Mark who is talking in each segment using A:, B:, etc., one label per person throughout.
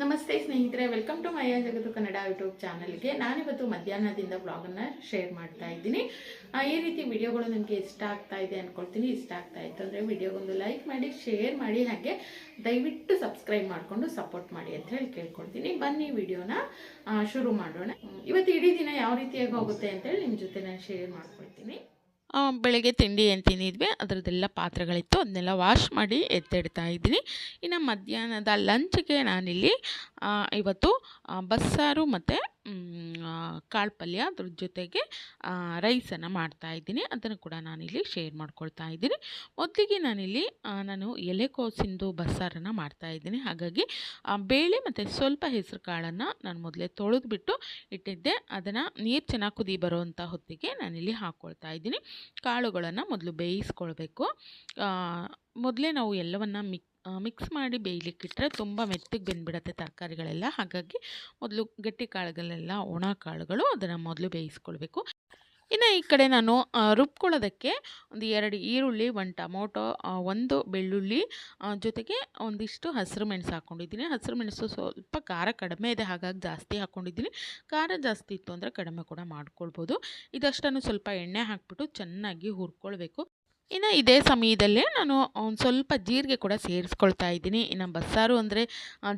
A: ನಮಸ್ತೆ ಸ್ನೇಹಿತರೆ welcome to my ಜಗತ್ತು ಕನ್ನಡ ಯೂಟ್ಯೂಬ್ ಚಾನಲ್ಗೆ. ನಾನಿವತ್ತು ಮಧ್ಯಾಹ್ನದಿಂದ ಬ್ಲಾಗನ್ನು ಶೇರ್ ಮಾಡ್ತಾ ಇದ್ದೀನಿ. ಈ ರೀತಿ ವಿಡಿಯೋಗಳು ನಿಮಗೆ ಇಷ್ಟ ಆಗ್ತಾ ಇದೆ ಅನ್ಕೊಳ್ತೀನಿ. ಇಷ್ಟ ಆಗ್ತಾ ಇತ್ತು ಅಂದರೆ ವಿಡಿಯೋಗೊಂದು ಲೈಕ್ ಮಾಡಿ ಶೇರ್ ಮಾಡಿ, ಹಾಗೆ ದಯವಿಟ್ಟು ಸಬ್ಸ್ಕ್ರೈಬ್ ಮಾಡಿಕೊಂಡು ಸಪೋರ್ಟ್ ಮಾಡಿ ಅಂತ ಹೇಳಿ ಕೇಳ್ಕೊಳ್ತೀನಿ. ಬನ್ನಿ ವಿಡಿಯೋನ ಶುರು ಮಾಡೋಣ. ಇವತ್ತು ಇಡೀ ದಿನ ಯಾವ ರೀತಿಯಾಗಿ ಹೋಗುತ್ತೆ ಅಂತೇಳಿ ನಿಮ್ಮ ಜೊತೆ ನಾನು ಶೇರ್ ಮಾಡ್ಕೊಳ್ತೀನಿ. ಬೆಳಗ್ಗೆ ತಿಂಡಿ ಏನು ತಿಂದಿದ್ವಿ? ಅದರದ್ದೆಲ್ಲ ಪಾತ್ರೆಗಳಿತ್ತು. ಅದನ್ನೆಲ್ಲ ವಾಶ್ ಮಾಡಿ ಎತ್ತಿಡ್ತಾ ಇದ್ದೀನಿ. ಇನ್ನು ಮಧ್ಯಾಹ್ನದ ಲಂಚ್ಗೆ ನಾನಿಲ್ಲಿ ಇವತ್ತು ಬಸ್ಸಾರು ಮತ್ತು ಕಾಳು ಪಲ್ಯ ಅದ್ರ ಜೊತೆಗೆ ರೈಸನ್ನು ಮಾಡ್ತಾ ಇದ್ದೀನಿ. ಅದನ್ನು ಕೂಡ ನಾನಿಲ್ಲಿ ಶೇರ್ ಮಾಡ್ಕೊಳ್ತಾ ಇದ್ದೀನಿ. ಮೊದಲಿಗೆ ನಾನಿಲ್ಲಿ ನಾನು ಎಲೆಕೋಸಿಂದು ಬಸ್ಸಾರನ್ನು ಮಾಡ್ತಾ ಇದ್ದೀನಿ. ಹಾಗಾಗಿ ಬೇಳೆ ಮತ್ತು ಸ್ವಲ್ಪ ಹೆಸರು ಕಾಳನ್ನು ನಾನು ಮೊದಲೇ ತೊಳೆದ್ಬಿಟ್ಟು ಇಟ್ಟಿದ್ದೆ. ಅದನ್ನು ನೀರು ಚೆನ್ನಾಗಿ ಕುದಿ ಬರುವಂಥ ಹೊತ್ತಿಗೆ ನಾನಿಲ್ಲಿ ಹಾಕ್ಕೊಳ್ತಾ ಇದ್ದೀನಿ. ಕಾಳುಗಳನ್ನು ಮೊದಲು ಬೇಯಿಸ್ಕೊಳ್ಬೇಕು. ಮೊದಲೇ ನಾವು ಎಲ್ಲವನ್ನು ಮಿಕ್ ಮಿಕ್ಸ್ ಮಾಡಿ ಬೇಯಲಿಕ್ಕಿಟ್ರೆ ತುಂಬ ಮೆತ್ತಗೆ ಬೆಂದ್ಬಿಡತ್ತೆ ತರಕಾರಿಗಳೆಲ್ಲ. ಹಾಗಾಗಿ ಮೊದಲು ಗಟ್ಟಿ ಕಾಳುಗಳೆಲ್ಲ ಒಣ ಕಾಳುಗಳು ಅದನ್ನು ಮೊದಲು ಬೇಯಿಸ್ಕೊಳ್ಬೇಕು. ಇನ್ನು ಈ ಕಡೆ ನಾನು ರುಬ್ಕೊಳ್ಳೋದಕ್ಕೆ ಒಂದು ಎರಡು ಈರುಳ್ಳಿ, ಒಂದು ಟೊಮೊಟೊ ಒಂದು ಬೆಳ್ಳುಳ್ಳಿ ಜೊತೆಗೆ ಒಂದಿಷ್ಟು ಹಸಿರು ಮೆಣಸು ಹಾಕ್ಕೊಂಡಿದ್ದೀನಿ ಹಸಿರು ಮೆಣಸು ಸ್ವಲ್ಪ ಖಾರ ಕಡಿಮೆ ಇದೆ, ಹಾಗಾಗಿ ಜಾಸ್ತಿ ಹಾಕ್ಕೊಂಡಿದ್ದೀನಿ ಖಾರ ಜಾಸ್ತಿ ಇತ್ತು ಅಂದರೆ ಕಡಿಮೆ ಕೂಡ ಮಾಡ್ಕೊಳ್ಬೋದು. ಇದಷ್ಟನ್ನು ಸ್ವಲ್ಪ ಎಣ್ಣೆ ಹಾಕ್ಬಿಟ್ಟು ಚೆನ್ನಾಗಿ ಹುರ್ಕೊಳ್ಬೇಕು. ಇನ್ನು ಇದೇ ಸಮಯದಲ್ಲೇ ನಾನು ಒಂದು ಸ್ವಲ್ಪ ಜೀರಿಗೆ ಕೂಡ ಸೇರಿಸ್ಕೊಳ್ತಾ ಇದ್ದೀನಿ. ಇನ್ನು ಬಸ್ಸಾರು ಅಂದರೆ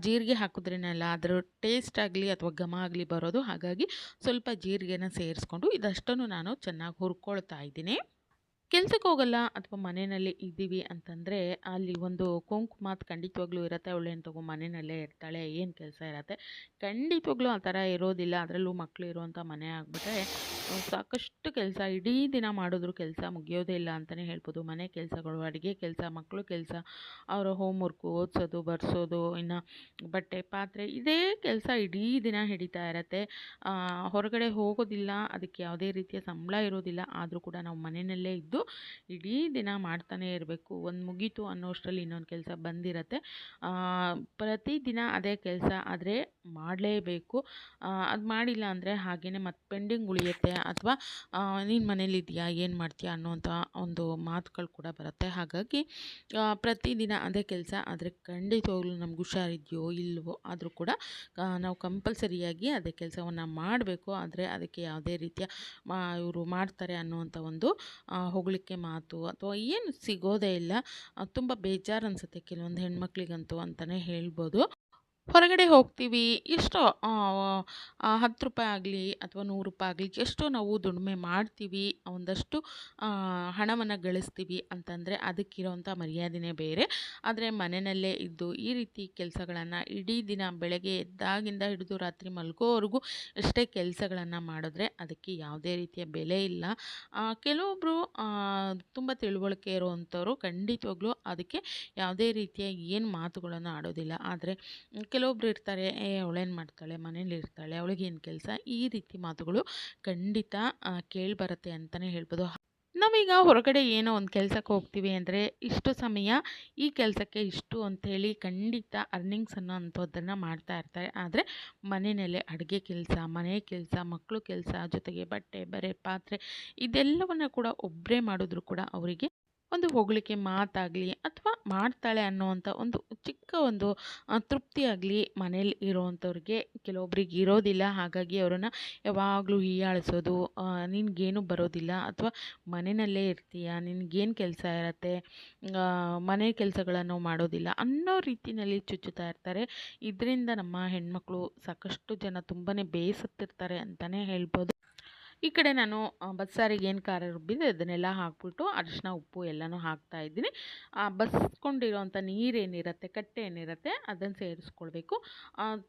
A: ಜೀರಿಗೆ ಹಾಕಿದ್ರೇನಲ್ಲ, ಅದರ ಟೇಸ್ಟ್ ಆಗಲಿ ಅಥವಾ ಘಮ ಆಗಲಿ ಬರೋದು. ಹಾಗಾಗಿ ಸ್ವಲ್ಪ ಜೀರಿಗೆನ ಸೇರಿಸ್ಕೊಂಡು ಇದಷ್ಟನ್ನು ನಾನು ಚೆನ್ನಾಗಿ ಹುರ್ಕೊಳ್ತಾ ಇದ್ದೀನಿ. ಕೆಲ್ಸಕ್ಕೆ ಹೋಗಲ್ಲ ಅಥವಾ ಮನೆಯಲ್ಲಿ ಇದ್ದೀವಿ ಅಂತಂದರೆ, ಅಲ್ಲಿ ಒಂದು ಕೊಂಕು ಮಾತು ಖಂಡಿತವಾಗ್ಲೂ ಇರುತ್ತೆ. ಅವಳೇನು ತಗೋ ಮನೆಯಲ್ಲೇ ಇರ್ತಾಳೆ, ಏನು ಕೆಲಸ ಇರತ್ತೆ. ಖಂಡಿತವಾಗ್ಲೂ ಆ ಥರ ಇರೋದಿಲ್ಲ. ಅದರಲ್ಲೂ ಮಕ್ಕಳು ಇರುವಂಥ ಮನೆ ಆಗಿಬಿಟ್ರೆ ಸಾಕಷ್ಟು ಕೆಲಸ, ಇಡೀ ದಿನ ಮಾಡಿದ್ರು ಕೆಲಸ ಮುಗಿಯೋದೇ ಇಲ್ಲ ಅಂತಲೇ ಹೇಳ್ಬೋದು. ಮನೆ ಕೆಲಸಗಳು, ಅಡುಗೆ ಕೆಲಸ ಮಕ್ಕಳು ಕೆಲಸ, ಅವರ ಹೋಮ್ ಹೋಮ್ವರ್ಕು ಓದಿಸೋದು, ಬರ್ಸೋದು, ಇನ್ನು ಬಟ್ಟೆ, ಪಾತ್ರೆ, ಇದೇ ಕೆಲಸ ಇಡೀ ದಿನ ಹಿಡಿತಾ ಇರತ್ತೆ. ಹೊರಗಡೆ ಹೋಗೋದಿಲ್ಲ, ಅದಕ್ಕೆ ಯಾವುದೇ ರೀತಿಯ ಸಂಬಳ ಇರೋದಿಲ್ಲ. ಆದರೂ ಕೂಡ ನಾವು ಮನೆಯಲ್ಲೇ ಇದ್ದು ಇಡೀ ದಿನ ಮಾಡ್ತಾನೆ ಇರಬೇಕು. ಒಂದು ಮುಗೀತು ಅನ್ನೋಷ್ಟರಲ್ಲಿ ಇನ್ನೊಂದು ಕೆಲಸ ಬಂದಿರತ್ತೆ. ಪ್ರತಿದಿನ ಅದೇ ಕೆಲಸ ಆದರೆ ಮಾಡಲೇಬೇಕು. ಅದು ಮಾಡಿಲ್ಲ ಅಂದರೆ ಹಾಗೆಯೇ ಮತ್ತೆ ಪೆಂಡಿಂಗ್ ಉಳಿಯುತ್ತೆ. ಅಥವಾ ನೀನು ಮನೇಲಿದ್ಯಾ ಏನು ಮಾಡ್ತೀಯಾ ಅನ್ನೋಂಥ ಒಂದು ಮಾತುಗಳು ಕೂಡ ಬರುತ್ತೆ. ಹಾಗಾಗಿ ಪ್ರತಿದಿನ ಅದೇ ಕೆಲಸ ಆದರೆ ಖಂಡಿತವಾಗ್ಲೂ ನಮ್ಗೆ ಹುಷಾರಿದೆಯೋ ಇಲ್ವೋ ಆದರೂ ಕೂಡ ನಾವು ಕಂಪಲ್ಸರಿಯಾಗಿ ಅದೇ ಕೆಲಸವನ್ನು ಮಾಡಬೇಕು. ಆದರೆ ಅದಕ್ಕೆ ಯಾವುದೇ ರೀತಿಯ ಇವರು ಮಾಡ್ತಾರೆ ಅನ್ನುವಂಥ ಒಂದು ಹೊಗಳಿಕೆ ಮಾತು ಅಥವಾ ಏನು ಸಿಗೋದೇ ಇಲ್ಲ. ತುಂಬ ಬೇಜಾರು ಅನಿಸುತ್ತೆ. ಕೆಲವೊಂದು ಹೆಣ್ಮಕ್ಳಿಗಂತೂ ಅಂತಲೇ ಹೇಳ್ಬೋದು. ಹೊರಗಡೆ ಹೋಗ್ತೀವಿ, ಎಷ್ಟೋ ಹತ್ತು ರೂಪಾಯಿ ಆಗಲಿ ಅಥವಾ ನೂರು ರೂಪಾಯಿ ಆಗಲಿ ಎಷ್ಟೋ ನಾವು ದುಡಿಮೆ ಮಾಡ್ತೀವಿ, ಒಂದಷ್ಟು ಹಣವನ್ನು ಗಳಿಸ್ತೀವಿ ಅಂತಂದರೆ ಅದಕ್ಕಿರೋಂಥ ಮರ್ಯಾದೆನೇ ಬೇರೆ. ಆದರೆ ಮನೆಯಲ್ಲೇ ಇದ್ದು ಈ ರೀತಿ ಕೆಲಸಗಳನ್ನು ಇಡೀ ದಿನ ಬೆಳಗ್ಗೆ ಎದ್ದಾಗಿಂದ ಹಿಡಿದು ರಾತ್ರಿ ಮಲ್ಗೋವರೆಗೂ ಎಷ್ಟೇ ಕೆಲಸಗಳನ್ನು ಮಾಡಿದ್ರೆ ಅದಕ್ಕೆ ಯಾವುದೇ ರೀತಿಯ ಬೆಲೆ ಇಲ್ಲ. ಕೆಲವೊಬ್ಬರು ತುಂಬ ತಿಳುವಳಿಕೆ ಇರುವಂಥವ್ರು ಖಂಡಿತವಾಗ್ಲೂ ಅದಕ್ಕೆ ಯಾವುದೇ ರೀತಿಯ ಏನು ಮಾತುಗಳನ್ನು ಆಡೋದಿಲ್ಲ. ಆದರೆ ಕೆಲವೊಬ್ರು ಇರ್ತಾರೆ, ಏ, ಅವಳೇನು ಮಾಡ್ತಾಳೆ, ಮನೇಲಿ ಇರ್ತಾಳೆ, ಅವಳಿಗೇನು ಕೆಲಸ? ಈ ರೀತಿ ಮಾತುಗಳು ಖಂಡಿತ ಕೇಳಿಬರುತ್ತೆ ಅಂತಲೇ ಹೇಳ್ಬೋದು. ನಾವೀಗ ಹೊರಗಡೆ ಏನೋ ಒಂದು ಕೆಲಸಕ್ಕೆ ಹೋಗ್ತೀವಿ ಅಂದರೆ ಇಷ್ಟು ಸಮಯ ಈ ಕೆಲಸಕ್ಕೆ ಇಷ್ಟು ಅಂಥೇಳಿ ಖಂಡಿತ ಅರ್ನಿಂಗ್ಸ್ ಅನ್ನೋ ಅಂಥದ್ದನ್ನು ಮಾಡ್ತಾ ಇರ್ತಾರೆ. ಆದರೆ ಮನೆಯಲ್ಲೇ ಅಡುಗೆ ಕೆಲಸ, ಮನೆ ಕೆಲಸ ಮಕ್ಕಳು ಕೆಲಸ, ಜೊತೆಗೆ ಬಟ್ಟೆ, ಬರೆ, ಪಾತ್ರೆ ಇದೆಲ್ಲವನ್ನು ಕೂಡ ಒಬ್ಬರೇ ಮಾಡಿದ್ರು ಕೂಡ ಅವರಿಗೆ ಒಂದು ಹೊಗಳಿಕೆ ಮಾತಾಗಲಿ ಅಥವಾ ಮಾಡ್ತಾಳೆ ಅನ್ನೋವಂಥ ಒಂದು ಚಿಕ್ಕ ಒಂದು ತೃಪ್ತಿಯಾಗಲಿ ಮನೇಲಿ ಇರೋವಂಥವ್ರಿಗೆ ಕೆಲವೊಬ್ರಿಗೆ ಇರೋದಿಲ್ಲ. ಹಾಗಾಗಿ ಅವರನ್ನು ಯಾವಾಗಲೂ ಹೀಯಾಳಿಸೋದು ನಿನಗೇನು ಬರೋದಿಲ್ಲ. ಅಥವಾ ಮನೆಯಲ್ಲೇ ಇರ್ತೀಯ, ನಿನಗೇನು ಕೆಲಸ ಇರತ್ತೆ ಮನೆ ಕೆಲಸಗಳನ್ನು ಮಾಡೋದಿಲ್ಲ ಅನ್ನೋ ರೀತಿಯಲ್ಲಿ ಚುಚ್ಚುತ್ತಾ ಇರ್ತಾರೆ. ಇದರಿಂದ ನಮ್ಮ ಹೆಣ್ಮಕ್ಳು ಸಾಕಷ್ಟು ಜನ ತುಂಬಾ ಬೇಸತ್ತಿರ್ತಾರೆ ಅಂತಲೇ ಹೇಳ್ಬೋದು. ಈ ಕಡೆ ನಾನು ಬಸ್ಸಾರಿಗೆ ಏನು ಖಾರ ರುಬ್ಬಿದೆ ಅದನ್ನೆಲ್ಲ ಹಾಕ್ಬಿಟ್ಟು ಅರಿಶಿನ, ಉಪ್ಪು ಎಲ್ಲನೂ ಹಾಕ್ತಾ ಇದ್ದೀನಿ. ಬಸ್ಕೊಂಡಿರೋಂಥ ನೀರೇನಿರುತ್ತೆ ಕಟ್ಟೆ ಏನಿರುತ್ತೆ ಅದನ್ನು ಸೇರಿಸ್ಕೊಳ್ಬೇಕು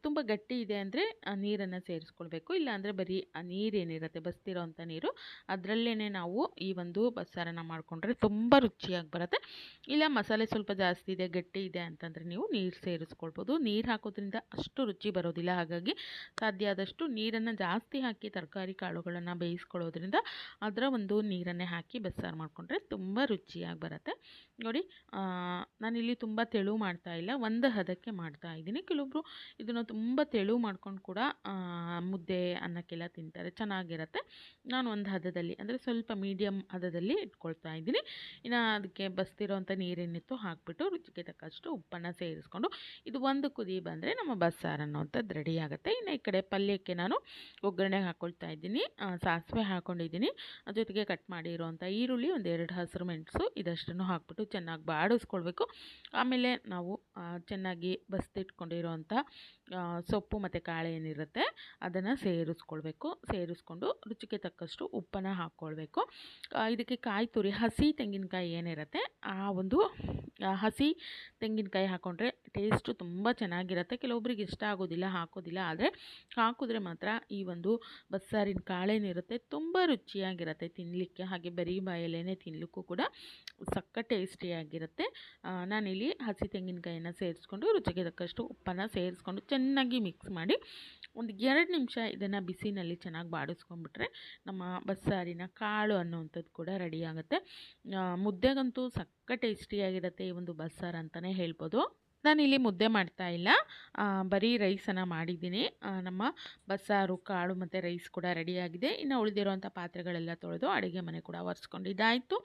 A: ತುಂಬ ಗಟ್ಟಿ ಇದೆ ಅಂದರೆ ನೀರನ್ನು ಸೇರಿಸ್ಕೊಳ್ಬೇಕು. ಇಲ್ಲಾಂದರೆ ಬರೀ ನೀರೇನಿರುತ್ತೆ, ಬಸ್ತಿರೋಂಥ ನೀರು ಅದರಲ್ಲೇ ನಾವು ಈ ಒಂದು ಬಸ್ಸಾರನ್ನು ಮಾಡಿಕೊಂಡ್ರೆ ತುಂಬ ರುಚಿಯಾಗಿ ಬರುತ್ತೆ. ಇಲ್ಲ, ಮಸಾಲೆ ಸ್ವಲ್ಪ ಜಾಸ್ತಿ ಇದೆ, ಗಟ್ಟಿ ಇದೆ ಅಂತಂದರೆ ನೀವು ನೀರು ಸೇರಿಸ್ಕೊಳ್ಬೋದು. ನೀರು ಹಾಕೋದ್ರಿಂದ ಅಷ್ಟು ರುಚಿ ಬರೋದಿಲ್ಲ. ಹಾಗಾಗಿ ಸಾಧ್ಯ ಆದಷ್ಟು ನೀರನ್ನು ಜಾಸ್ತಿ ಹಾಕಿ ತರಕಾರಿ ಕಾಳುಗಳನ್ನು ಬೇಯಿಸ್ಕೊಳ್ಳೋದ್ರಿಂದ ಅದರ ಒಂದು ನೀರನ್ನೇ ಹಾಕಿ ಬಸ್ಸಾರು ಮಾಡಿಕೊಂಡ್ರೆ ತುಂಬ ರುಚಿಯಾಗಿ ಬರುತ್ತೆ. ನೋಡಿ ನಾನಿಲ್ಲಿ ತುಂಬ ತೆಳು ಮಾಡ್ತಾ ಇಲ್ಲ, ಒಂದು ಹದಕ್ಕೆ ಮಾಡ್ತಾ ಇದ್ದೀನಿ. ಕೆಲವೊಬ್ಬರು ಇದನ್ನು ತುಂಬ ತೆಳು ಮಾಡ್ಕೊಂಡು ಕೂಡ ಮುದ್ದೆ ಅನ್ನಕ್ಕೆಲ್ಲ ತಿಂತಾರೆ, ಚೆನ್ನಾಗಿರುತ್ತೆ. ನಾನು ಒಂದು ಹದದಲ್ಲಿ, ಅಂದರೆ ಸ್ವಲ್ಪ ಮೀಡಿಯಮ್ ಹದದಲ್ಲಿ ಇಟ್ಕೊಳ್ತಾ ಇದ್ದೀನಿ. ಇನ್ನು ಅದಕ್ಕೆ ಬಸ್ತಿರೋಂಥ ನೀರೇನಿತ್ತು ಹಾಕಿಬಿಟ್ಟು ರುಚಿಗೆ ತಕ್ಕಷ್ಟು ಉಪ್ಪನ್ನು ಸೇರಿಸ್ಕೊಂಡು, ಇದು ಒಂದು ಕುದಿ ಬಂದರೆ ನಮ್ಮ ಬಸ್ಸಾರು ಅನ್ನೋಂಥದ್ದು ರೆಡಿ ಆಗುತ್ತೆ. ಇನ್ನು ಈ ಕಡೆ ಪಲ್ಯಕ್ಕೆ ನಾನು ಒಗ್ಗರಣೆ ಹಾಕ್ಕೊಳ್ತಾ ಇದ್ದೀನಿ. ಸಾಸಿವೆ ಹಾಕ್ಕೊಂಡಿದ್ದೀನಿ ಜೊತೆಗೆ ಕಟ್ ಮಾಡಿರುವಂಥ ಈರುಳ್ಳಿ ಒಂದು ಎರಡು ಹಸಿರು ಮೆಣಸು ಇದಷ್ಟನ್ನು ಹಾಕ್ಬಿಟ್ಟು ಚೆನ್ನಾಗಿ ಬಾಡಿಸ್ಕೊಳ್ಬೇಕು. ಆಮೇಲೆ ನಾವು ಚೆನ್ನಾಗಿ ಬಸ್ತಿಟ್ಕೊಂಡಿರೋವಂಥ ಸೊಪ್ಪು ಮತ್ತು ಕಾಳು ಏನಿರುತ್ತೆ ಅದನ್ನು ಸೇರಿಸ್ಕೊಳ್ಬೇಕು. ಸೇರಿಸ್ಕೊಂಡು ರುಚಿಗೆ ತಕ್ಕಷ್ಟು ಉಪ್ಪನ್ನು ಹಾಕ್ಕೊಳ್ಬೇಕು ಇದಕ್ಕೆ ಕಾಯಿ ತುರಿ, ಹಸಿ ತೆಂಗಿನಕಾಯಿ ಏನಿರುತ್ತೆ ಆ ಒಂದು ಹಸಿ ತೆಂಗಿನಕಾಯಿ ಹಾಕ್ಕೊಂಡ್ರೆ ಟೇಸ್ಟು ತುಂಬ ಚೆನ್ನಾಗಿರುತ್ತೆ. ಕೆಲವೊಬ್ರಿಗೆ ಇಷ್ಟ ಆಗೋದಿಲ್ಲ, ಹಾಕೋದಿಲ್ಲ. ಆದರೆ ಹಾಕಿದ್ರೆ ಮಾತ್ರ ಈ ಒಂದು ಬಸ್ಸಾರಿನ ಕಾಳೇನಿರುತ್ತೆ ತುಂಬ ರುಚಿಯಾಗಿರುತ್ತೆ ತಿನ್ನಲಿಕ್ಕೆ ಹಾಗೆ ಬರೀ ಬಾಯಲ್ಲೇ ತಿನ್ನಲಿಕ್ಕೂ ಕೂಡ ಸಕ್ಕ ಟೇಸ್ಟಿಯಾಗಿರುತ್ತೆ. ನಾನಿಲ್ಲಿ ಹಸಿ ತೆಂಗಿನಕಾಯಿನ ಸೇರಿಸ್ಕೊಂಡು, ರುಚಿಗೆ ತಕ್ಕಷ್ಟು ಉಪ್ಪನ್ನು ಸೇರಿಸ್ಕೊಂಡು ಚೆನ್ನಾಗಿ ಮಿಕ್ಸ್ ಮಾಡಿ ಒಂದು ಎರಡು ನಿಮಿಷ ಇದನ್ನು ಬಿಸಿನಲ್ಲಿ ಚೆನ್ನಾಗಿ ಬಾಡಿಸ್ಕೊಂಡ್ಬಿಟ್ರೆ ನಮ್ಮ ಬಸ್ಸಾರಿನ ಕಾಳು ಅನ್ನುವಂಥದ್ದು ಕೂಡ ರೆಡಿ ಆಗುತ್ತೆ. ಮುದ್ದೆಗಂತೂ ಸಕ್ಕ ಟೇಸ್ಟಿಯಾಗಿರುತ್ತೆ ಈ ಒಂದು ಬಸ್ಸಾರು ಅಂತಲೇ ಹೇಳ್ಬೋದು. ನಾನಿಲ್ಲಿ ಮುದ್ದೆ ಮಾಡ್ತಾ ಇಲ್ಲ. ಬರೀ ರೈಸನ್ನು ಮಾಡಿದ್ದೀನಿ. ನಮ್ಮ ಬಸ್ಸಾರು, ಕಾಳು ಮತ್ತು ರೈಸ್ ಕೂಡ ರೆಡಿಯಾಗಿದೆ ಇನ್ನು ಉಳಿದಿರೋಂಥ ಪಾತ್ರೆಗಳೆಲ್ಲ ತೊಳೆದು ಅಡುಗೆ ಮನೆ ಕೂಡ ಒರೆಸ್ಕೊಂಡಿದ್ದಾಯಿತು.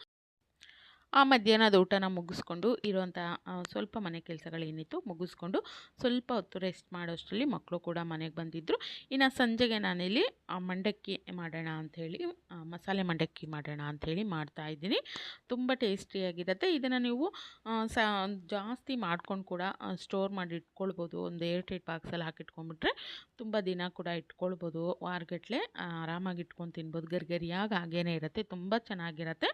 A: ಆ ಮಧ್ಯಾಹ್ನದ ಊಟನ ಮುಗಿಸ್ಕೊಂಡು ಇರುವಂಥ ಸ್ವಲ್ಪ ಮನೆ ಕೆಲಸಗಳೇನಿತ್ತು ಮುಗಿಸ್ಕೊಂಡು ಸ್ವಲ್ಪ ಹೊತ್ತು ರೆಸ್ಟ್ ಮಾಡೋಷ್ಟರಲ್ಲಿ ಮಕ್ಕಳು ಕೂಡ ಮನೆಗೆ ಬಂದಿದ್ದರು ಇನ್ನು ಸಂಜೆಗೆ ನಾನಿಲ್ಲಿ ಮಂಡಕ್ಕಿ ಮಾಡೋಣ ಅಂಥೇಳಿ ಮಸಾಲೆ ಮಂಡಕ್ಕಿ ಮಾಡೋಣ ಅಂಥೇಳಿ ಮಾಡ್ತಾಯಿದ್ದೀನಿ ತುಂಬ ಟೇಸ್ಟಿಯಾಗಿರುತ್ತೆ. ಇದನ್ನು ನೀವು ಸ, ಜಾಸ್ತಿ ಮಾಡ್ಕೊಂಡು ಕೂಡ ಸ್ಟೋರ್ ಮಾಡಿ ಇಟ್ಕೊಳ್ಬೋದು. ಒಂದು ಏರ್ ಟೈಟ್ ಬಾಕ್ಸಲ್ಲಿ ಹಾಕಿಟ್ಕೊಂಡ್ಬಿಟ್ರೆ ತುಂಬ ದಿನ ಕೂಡ ಇಟ್ಕೊಳ್ಬೋದು. ವಾರಗಟ್ಟಲೆ ಆರಾಮಾಗಿ ಇಟ್ಕೊಂಡು ತಿನ್ಬೋದು. ಗರಿಗರಿಯಾಗಿ ಹಾಗೇನೇ ಇರುತ್ತೆ. ತುಂಬ ಚೆನ್ನಾಗಿರುತ್ತೆ.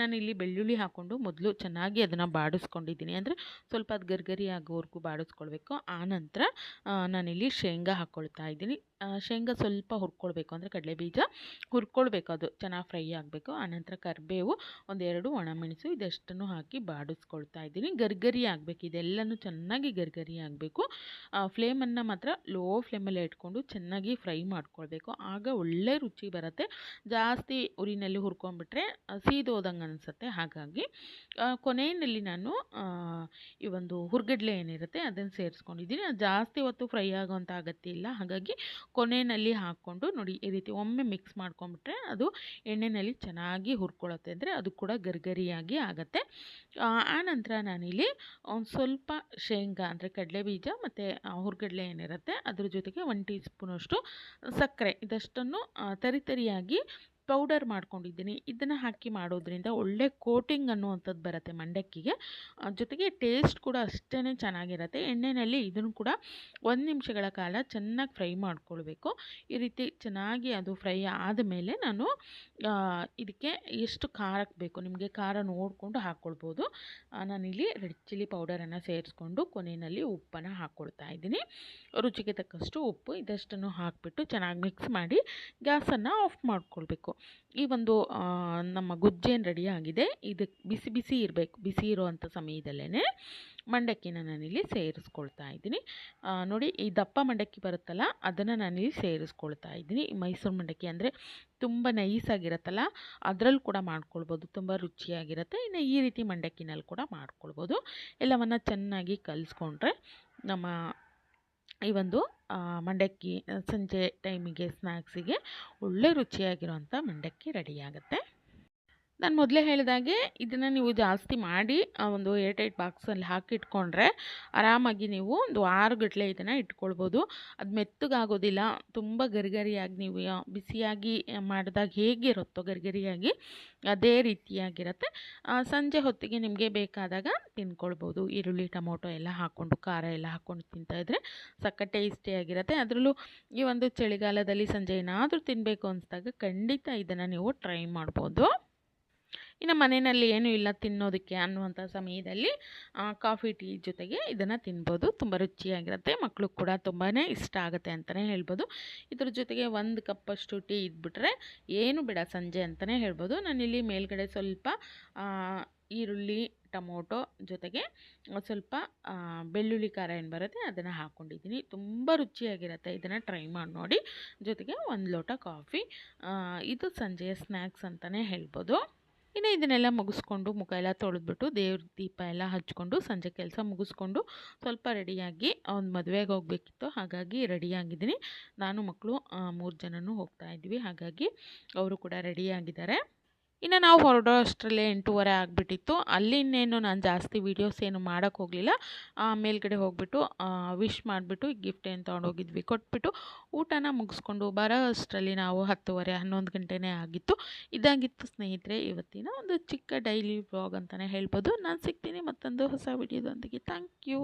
A: ನಾನು ಇಲ್ಲಿ ಬೆಳ್ಳುಳ್ಳಿ ಹಾಕ್ಕೊಂಡು ಮೊದಲು ಚೆನ್ನಾಗಿ ಅದನ್ನು ಬಾಡಿಸ್ಕೊಂಡಿದ್ದೀನಿ. ಅಂದರೆ ಸ್ವಲ್ಪ ಅದು ಗರ್ಗರಿ ಆಗೋವರೆಗೂ ಬಾಡಿಸ್ಕೊಳ್ಬೇಕು. ಆನಂತರ ನಾನಿಲ್ಲಿ ಶೇಂಗಾ ಹಾಕ್ಕೊಳ್ತಾ ಇದ್ದೀನಿ. ಶೇಂಗಾ ಸ್ವಲ್ಪ ಹುರ್ಕೊಳ್ಬೇಕು. ಅಂದರೆ ಕಡಲೆ ಬೀಜ ಹುರ್ಕೊಳ್ಬೇಕು ಅದು. ಚೆನ್ನಾಗಿ ಫ್ರೈ ಆಗಬೇಕು. ಆನಂತರ ಕರಿಬೇವು ಒಂದೆರಡು ಒಣಮೆಣಸು ಇದಷ್ಟನ್ನು ಹಾಕಿ ಬಾಡಿಸ್ಕೊಳ್ತಾ ಇದ್ದೀನಿ. ಗರ್ಗರಿ ಆಗಬೇಕು. ಇದೆಲ್ಲನೂ ಚೆನ್ನಾಗಿ ಗರ್ಗರಿ ಆಗಬೇಕು. ಫ್ಲೇಮನ್ನು ಮಾತ್ರ ಲೋ ಫ್ಲೇಮಲ್ಲೇ ಇಟ್ಕೊಂಡು ಚೆನ್ನಾಗಿ ಫ್ರೈ ಮಾಡ್ಕೊಳ್ಬೇಕು. ಆಗ ಒಳ್ಳೆ ರುಚಿ ಬರುತ್ತೆ. ಜಾಸ್ತಿ ಉರಿನಲ್ಲಿ ಹುರ್ಕೊಂಡ್ಬಿಟ್ರೆ ಸೀದೋದಂಗೆ ಅನಿಸುತ್ತೆ. ಹಾಗಾಗಿ ಕೊನೆಯಲ್ಲಿ ನಾನು ಈ ಒಂದು ಹುರ್ಗಡ್ಲೆ ಏನಿರುತ್ತೆ ಅದನ್ನು ಸೇರಿಸ್ಕೊಂಡಿದ್ದೀನಿ. ಜಾಸ್ತಿ ಹೊತ್ತು ಫ್ರೈ ಆಗೋವಂಥ ಅಗತ್ಯ ಇಲ್ಲ. ಹಾಗಾಗಿ ಕೊನೆಯಲ್ಲಿ ಹಾಕ್ಕೊಂಡು ನೋಡಿ, ಈ ರೀತಿ ಒಮ್ಮೆ ಮಿಕ್ಸ್ ಮಾಡ್ಕೊಂಬಿಟ್ರೆ ಅದು ಎಣ್ಣೆಯಲ್ಲಿ ಚೆನ್ನಾಗಿ ಹುರ್ಕೊಳ್ಳುತ್ತೆ ಅಂದರೆ ಅದು ಕೂಡ ಗರ್ಗರಿಯಾಗಿ ಆಗುತ್ತೆ. ಆನಂತರ ನಾನಿಲ್ಲಿ ಒಂದು ಸ್ವಲ್ಪ ಶೇಂಗಾ ಅಂದರೆ ಕಡಲೆ ಬೀಜ ಮತ್ತು ಹುರ್ಗಡ್ಲೆ ಏನಿರುತ್ತೆ ಅದ್ರ ಜೊತೆಗೆ ಒನ್ ಟೀ ಸ್ಪೂನಷ್ಟು ಸಕ್ಕರೆ. ಇದಷ್ಟನ್ನು ತರಿತರಿಯಾಗಿ ಪೌಡರ್ ಮಾಡ್ಕೊಂಡಿದ್ದೀನಿ. ಇದನ್ನು ಹಾಕಿ ಮಾಡೋದ್ರಿಂದ ಒಳ್ಳೆ ಕೋಟಿಂಗ್ ಅನ್ನುವಂಥದ್ದು ಬರುತ್ತೆ ಮಂಡಕ್ಕಿಗೆ. ಜೊತೆಗೆ ಟೇಸ್ಟ್ ಕೂಡ ಅಷ್ಟೇ ಚೆನ್ನಾಗಿರುತ್ತೆ. ಎಣ್ಣೆಯಲ್ಲಿ ಇದನ್ನು ಕೂಡ ಒಂದು ನಿಮಿಷಗಳ ಕಾಲ ಚೆನ್ನಾಗಿ ಫ್ರೈ ಮಾಡ್ಕೊಳ್ಬೇಕು. ಈ ರೀತಿ ಚೆನ್ನಾಗಿ ಅದು ಫ್ರೈ ಆದಮೇಲೆ ನಾನು ಇದಕ್ಕೆ ಎಷ್ಟು ಖಾರಕ್ಕೆ ಬೇಕು, ನಿಮಗೆ ಖಾರ ನೋಡಿಕೊಂಡು ಹಾಕ್ಕೊಳ್ಬೋದು ನಾನಿಲ್ಲಿ ರೆಡ್ ಚಿಲ್ಲಿ ಪೌಡರನ್ನು ಸೇರಿಸ್ಕೊಂಡು ಕೊನೆಯಲ್ಲಿ ಉಪ್ಪನ್ನು ಹಾಕ್ಕೊಳ್ತಾ ಇದ್ದೀನಿ. ರುಚಿಗೆ ತಕ್ಕಷ್ಟು ಉಪ್ಪು, ಇದಷ್ಟನ್ನು ಹಾಕಿಬಿಟ್ಟು ಚೆನ್ನಾಗಿ ಮಿಕ್ಸ್ ಮಾಡಿ ಗ್ಯಾಸನ್ನು ಆಫ್ ಮಾಡ್ಕೊಳ್ಬೇಕು. ಈ ಒಂದು ನಮ್ಮ ಗುಜ್ಜೇನು ರೆಡಿಯಾಗಿದೆ ಇದಕ್ಕೆ ಬಿಸಿ ಬಿಸಿ ಇರಬೇಕು, ಬಿಸಿ ಇರುವಂಥ ಸಮಯದಲ್ಲೇ ಮಂಡಕ್ಕಿನ ನಾನಿಲ್ಲಿ ಸೇರಿಸ್ಕೊಳ್ತಾ ಇದ್ದೀನಿ. ನೋಡಿ ಈ ದಪ್ಪ ಮಂಡಕ್ಕಿ ಬರುತ್ತಲ್ಲ, ಅದನ್ನು ನಾನಿಲ್ಲಿ ಸೇರಿಸ್ಕೊಳ್ತಾ ಇದ್ದೀನಿ. ಮೈಸೂರು ಮಂಡಕ್ಕಿ ಅಂದರೆ ತುಂಬ ನೈಸಾಗಿರುತ್ತಲ್ಲ ಅದರಲ್ಲೂ ಕೂಡ ಮಾಡ್ಕೊಳ್ಬೋದು, ತುಂಬ ರುಚಿಯಾಗಿರುತ್ತೆ. ಇನ್ನು ಈ ರೀತಿ ಮಂಡಕ್ಕಿನಲ್ಲಿ ಕೂಡ ಮಾಡ್ಕೊಳ್ಬೋದು. ಎಲ್ಲವನ್ನು ಚೆನ್ನಾಗಿ ಕಲಿಸ್ಕೊಂಡ್ರೆ ನಮ್ಮ ಈ ಒಂದು ಮಂಡಕ್ಕಿ ಸಂಜೆ ಟೈಮಿಗೆ ಸ್ನ್ಯಾಕ್ಸಿಗೆ ಒಳ್ಳೆ ರುಚಿಯಾಗಿರುವಂಥ ಮಂಡಕ್ಕಿ ರೆಡಿಯಾಗುತ್ತೆ ನಾನು ಮೊದಲೇ ಹೇಳಿದಾಗೆ ಇದನ್ನು ನೀವು ಜಾಸ್ತಿ ಮಾಡಿ ಒಂದು ಏರ್ಟೈಟ್ ಬಾಕ್ಸಲ್ಲಿ ಹಾಕಿಟ್ಕೊಂಡ್ರೆ ಆರಾಮಾಗಿ ನೀವು ಒಂದು ಗಟ್ಟಲೆ ಇದನ್ನು ಇಟ್ಕೊಳ್ಬೋದು. ಅದು ಮೆತ್ತಗಾಗೋದಿಲ್ಲ, ತುಂಬ ಗರಿಗರಿಯಾಗಿ ನೀವು ಬಿಸಿಯಾಗಿ ಮಾಡಿದಾಗ ಹೇಗಿರುತ್ತೋ ಗರಿಗರಿಯಾಗಿ ಅದೇ ರೀತಿಯಾಗಿರುತ್ತೆ. ಸಂಜೆ ಹೊತ್ತಿಗೆ ನಿಮಗೆ ಬೇಕಾದಾಗ ತಿನ್ಕೊಳ್ಬೋದು. ಈರುಳ್ಳಿ, ಟೊಮೊಟೊ ಎಲ್ಲ ಹಾಕ್ಕೊಂಡು ಖಾರ ಎಲ್ಲ ಹಾಕ್ಕೊಂಡು ತಿಂತಾಯಿದ್ರೆ ಸಕ್ಕ ಟೇಸ್ಟಿಯಾಗಿರುತ್ತೆ ಅದರಲ್ಲೂ ಈ ಒಂದು ಚಳಿಗಾಲದಲ್ಲಿ ಸಂಜೆ ಏನಾದರೂ ತಿನ್ನಬೇಕು ಅನಿಸಿದಾಗ ಖಂಡಿತ ಇದನ್ನು ನೀವು ಟ್ರೈ ಮಾಡ್ಬೋದು. ಇನ್ನು ಮನೆಯಲ್ಲಿ ಏನೂ ಇಲ್ಲ ತಿನ್ನೋದಕ್ಕೆ ಅನ್ನುವಂಥ ಸಮಯದಲ್ಲಿ ಕಾಫಿ, ಟೀ ಜೊತೆಗೆ ಇದನ್ನು ತಿನ್ಬೋದು. ತುಂಬ ರುಚಿಯಾಗಿರುತ್ತೆ. ಮಕ್ಕಳು ಕೂಡ ತುಂಬಾ ಇಷ್ಟ ಆಗುತ್ತೆ ಅಂತಲೇ ಹೇಳ್ಬೋದು. ಇದ್ರ ಜೊತೆಗೆ ಒಂದು ಕಪ್ಪಷ್ಟು ಟೀ ಇದ್ಬಿಟ್ರೆ ಏನು ಬೇಡ ಸಂಜೆ ಅಂತಲೇ ಹೇಳ್ಬೋದು. ನಾನಿಲ್ಲಿ ಮೇಲ್ಗಡೆ ಸ್ವಲ್ಪ ಈರುಳ್ಳಿ, ಟೊಮೊಟೊ ಜೊತೆಗೆ ಸ್ವಲ್ಪ ಬೆಳ್ಳುಳ್ಳಿ ಖಾರ ಏನು ಬರುತ್ತೆ ಅದನ್ನು ಹಾಕ್ಕೊಂಡಿದ್ದೀನಿ ತುಂಬ ರುಚಿಯಾಗಿರುತ್ತೆ. ಇದನ್ನು ಟ್ರೈ ಮಾಡಿ ನೋಡಿ. ಜೊತೆಗೆ ಒಂದು ಲೋಟ ಕಾಫಿ ಇದು ಸಂಜೆಯ ಸ್ನ್ಯಾಕ್ಸ್ ಅಂತಲೇ ಹೇಳ್ಬೋದು. ಇನ್ನು ಇದನ್ನೆಲ್ಲ ಮುಗಿಸ್ಕೊಂಡು ಮುಖ ಎಲ್ಲ ತೊಳೆದ್ಬಿಟ್ಟು ದೇವ್ರ ದೀಪ ಎಲ್ಲ ಹಚ್ಕೊಂಡು ಸಂಜೆ ಕೆಲಸ ಮುಗಿಸ್ಕೊಂಡು ಸ್ವಲ್ಪ ರೆಡಿಯಾಗಿ ಅವ್ನು ಮದುವೆಗೆ ಹೋಗಬೇಕಿತ್ತು. ಹಾಗಾಗಿ ರೆಡಿಯಾಗಿದ್ದೀನಿ. ನಾನು ಮಕ್ಕಳು ಮೂರು ಜನನೂ ಹೋಗ್ತಾ ಇದ್ವಿ ಹಾಗಾಗಿ ಅವರು ಕೂಡ ರೆಡಿಯಾಗಿದ್ದಾರೆ. ಇನ್ನು ನಾವು ಹೊರಡೋ ಅಷ್ಟರಲ್ಲೇ ಎಂಟೂವರೆ ಆಗಿಬಿಟ್ಟಿತ್ತು. ಅಲ್ಲಿ ಇನ್ನೇನು ನಾನು ಜಾಸ್ತಿ ವೀಡಿಯೋಸ್ ಏನು ಮಾಡೋಕ್ಕೆ ಹೋಗಲಿಲ್ಲ. ಮೇಲ್ಗಡೆ ಹೋಗ್ಬಿಟ್ಟು ವಿಶ್ ಮಾಡಿಬಿಟ್ಟು ಗಿಫ್ಟ್ ಏನು ತೊಗೊಂಡೋಗಿದ್ವಿ ಕೊಟ್ಬಿಟ್ಟು ಊಟನ ಮುಗಿಸ್ಕೊಂಡು ಬರೋ ಅಷ್ಟರಲ್ಲಿ ನಾವು ಹತ್ತುವರೆ, ಹನ್ನೊಂದು ಗಂಟೆನೇ ಆಗಿತ್ತು. ಇದಾಗಿತ್ತು ಸ್ನೇಹಿತರೆ, ಇವತ್ತಿನ ಒಂದು ಚಿಕ್ಕ ಡೈಲಿ ವ್ಲಾಗ್ ಅಂತಲೇ ಹೇಳ್ಬೋದು. ನಾನು ಸಿಗ್ತೀನಿ ಮತ್ತೊಂದು ಹೊಸ ವಿಡಿಯೋದೊಂದಿಗೆ ಥ್ಯಾಂಕ್ ಯು